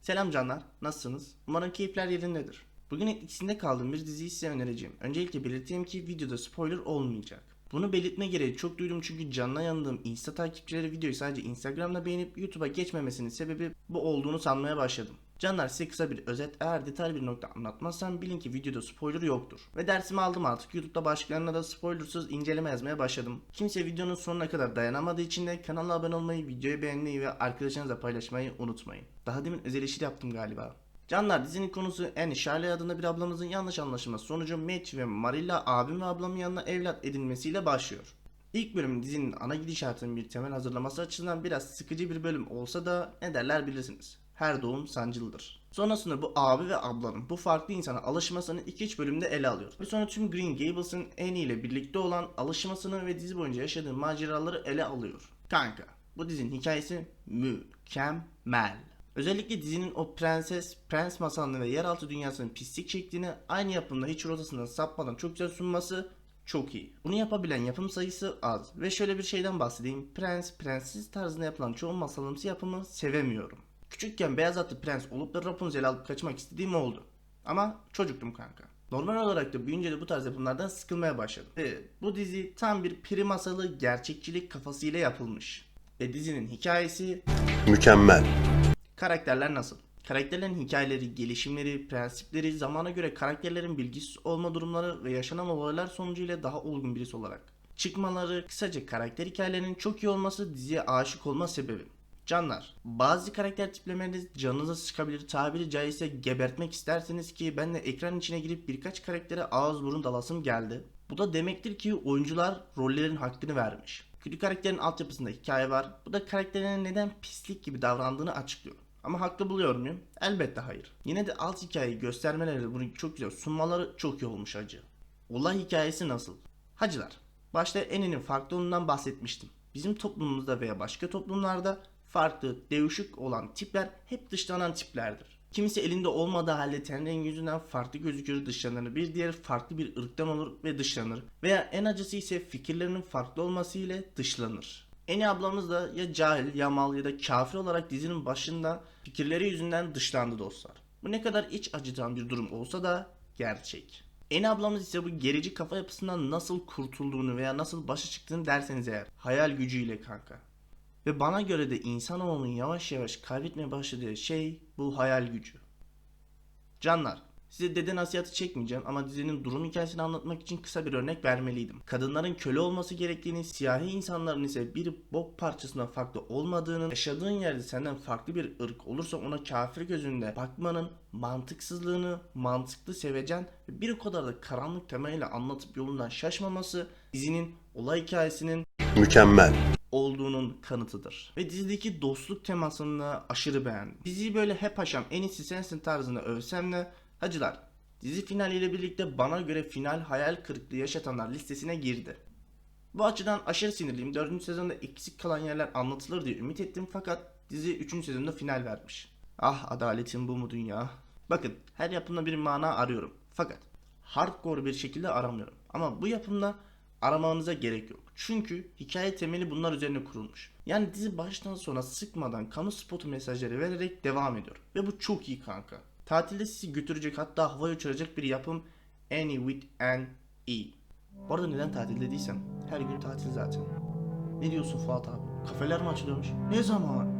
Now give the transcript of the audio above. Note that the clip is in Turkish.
Selam canlar, nasılsınız? Umarım keyifler yerindedir. Bugün etkisinde kaldığım bir diziyi size önereceğim. Öncelikle belirteyim ki videoda spoiler olmayacak. Bunu belirtme gereği çok duydum çünkü canına yandığım Insta takipçileri videoyu sadece Instagram'da beğenip YouTube'a geçmemesinin sebebi bu olduğunu sanmaya başladım. Canlar size kısa bir özet eğer detaylı bir nokta anlatmazsam bilin ki videoda spoiler yoktur. Ve dersimi aldım artık YouTube'da başkalarına da spoilersız inceleme yazmaya başladım. Kimse videonun sonuna kadar dayanamadığı için de kanala abone olmayı, videoyu beğenmeyi ve arkadaşlarınızla paylaşmayı unutmayın. Daha demin öz eleştiri yaptım galiba. Canlar dizinin konusu Annie Shirley adında bir ablamızın yanlış anlaşılması sonucu Mitch ve Marilla abim ve ablamın yanına evlat edinmesiyle başlıyor. İlk bölüm dizinin ana gidişatının bir temel hazırlaması açısından biraz sıkıcı bir bölüm olsa da ne derler bilirsiniz. Her doğum sancılıdır. Sonrasında bu abi ve ablanın bu farklı insana alışmasını 2-3 bölümde ele alıyor. Ve sonra tüm Green Gables'ın Annie ile birlikte olan alışmasını ve dizi boyunca yaşadığı maceraları ele alıyor. Kanka bu dizinin hikayesi mükemmel. Özellikle dizinin o prenses, prens masalını ve yeraltı dünyasının pislik şeklini aynı yapımda hiç rotasından sapmadan çok güzel sunması çok iyi. Bunu yapabilen yapım sayısı az. Ve şöyle bir şeyden bahsedeyim. Prens, prenses tarzında yapılan çoğu masalımsı yapımı sevemiyorum. Küçükken beyaz atlı prens olup da Rapunzel'i alıp kaçmak istediğim oldu. Ama çocuktum kanka. Normal olarak da büyüyünce de bu tarz yapımlardan sıkılmaya başladım. Ve bu dizi tam bir peri masalı gerçekçilik kafasıyla yapılmış. Ve dizinin hikayesi Mükemmel. Karakterler nasıl? Karakterlerin hikayeleri, gelişimleri, prensipleri, zamana göre karakterlerin bilgisiz olma durumları ve yaşanan olaylar sonucuyla daha olgun birisi olarak. Çıkmaları, kısaca karakter hikayelerinin çok iyi olması diziye aşık olma sebebi. Canlar, bazı karakter tiplemeleriniz canınıza sıkabilir tabiri caizse gebertmek isterseniz ki ben de ekran içine girip birkaç karaktere ağız burun dalasım geldi. Bu da demektir ki oyuncular rollerin hakkını vermiş. Kötü karakterin altyapısında hikaye var. Bu da karakterine neden pislik gibi davrandığını açıklıyor. Ama haklı buluyor muyum? Elbette hayır. Yine de alt hikayeyi göstermeleri bunu çok güzel sunmaları çok iyi olmuş hacı. Olay hikayesi nasıl? Hacılar, başta Eni'nin farklı olduğundan bahsetmiştim. Bizim toplumumuzda veya başka toplumlarda farklı, değişik olan tipler hep dışlanan tiplerdir. Kimisi elinde olmadığı halde ten rengi yüzünden farklı gözükür dışlanır. Bir diğer farklı bir ırktan olur ve dışlanır. Veya en acısı ise fikirlerinin farklı olması ile dışlanır. Eni ablamız da ya cahil ya mal ya da kafir olarak dizinin başında fikirleri yüzünden dışlandı dostlar. Bu ne kadar iç acıtan bir durum olsa da gerçek. Eni ablamız ise bu gerici kafa yapısından nasıl kurtulduğunu veya nasıl başa çıktığını derseniz eğer hayal gücüyle kanka. Ve bana göre de insanoğlunun yavaş yavaş kaybetmeye başladığı şey bu hayal gücü. Canlar, size dede nasihatı çekmeyeceğim ama dizinin durum hikayesini anlatmak için kısa bir örnek vermeliydim. Kadınların köle olması gerektiğini, siyahi insanların ise bir bok parçasından farklı olmadığının, yaşadığın yerde senden farklı bir ırk olursa ona kafir gözünde bakmanın mantıksızlığını, mantıklı sevecen ve bir o kadar da karanlık temayla anlatıp yolundan şaşmaması dizinin olay hikayesinin Mükemmel. Olduğunun kanıtıdır. Ve dizideki dostluk temasını aşırı beğendim. Diziyi böyle hep aşam en iyisi sensin tarzında övsem de hacılar dizi finaliyle birlikte bana göre final hayal kırıklığı yaşatanlar listesine girdi. Bu açıdan aşırı sinirliyim. 4. sezonda eksik kalan yerler anlatılır diye ümit ettim fakat dizi 3. sezonda final vermiş. Ah adaletin bu mu dünya? Bakın her yapımda bir mana arıyorum. Fakat hardcore bir şekilde aramıyorum. Ama bu yapımda aramanıza gerek yok. Çünkü hikaye temeli bunlar üzerine kurulmuş. Yani dizi baştan sona sıkmadan kamu spotu mesajları vererek devam ediyor. Ve bu çok iyi kanka. Tatilde sizi götürecek hatta havaya uçuracak bir yapım Any with an E. Bu arada neden tatil dediysem her gün tatil zaten. Ne diyorsun Fuat abi? Kafeler mi açılıyormuş? Ne zaman?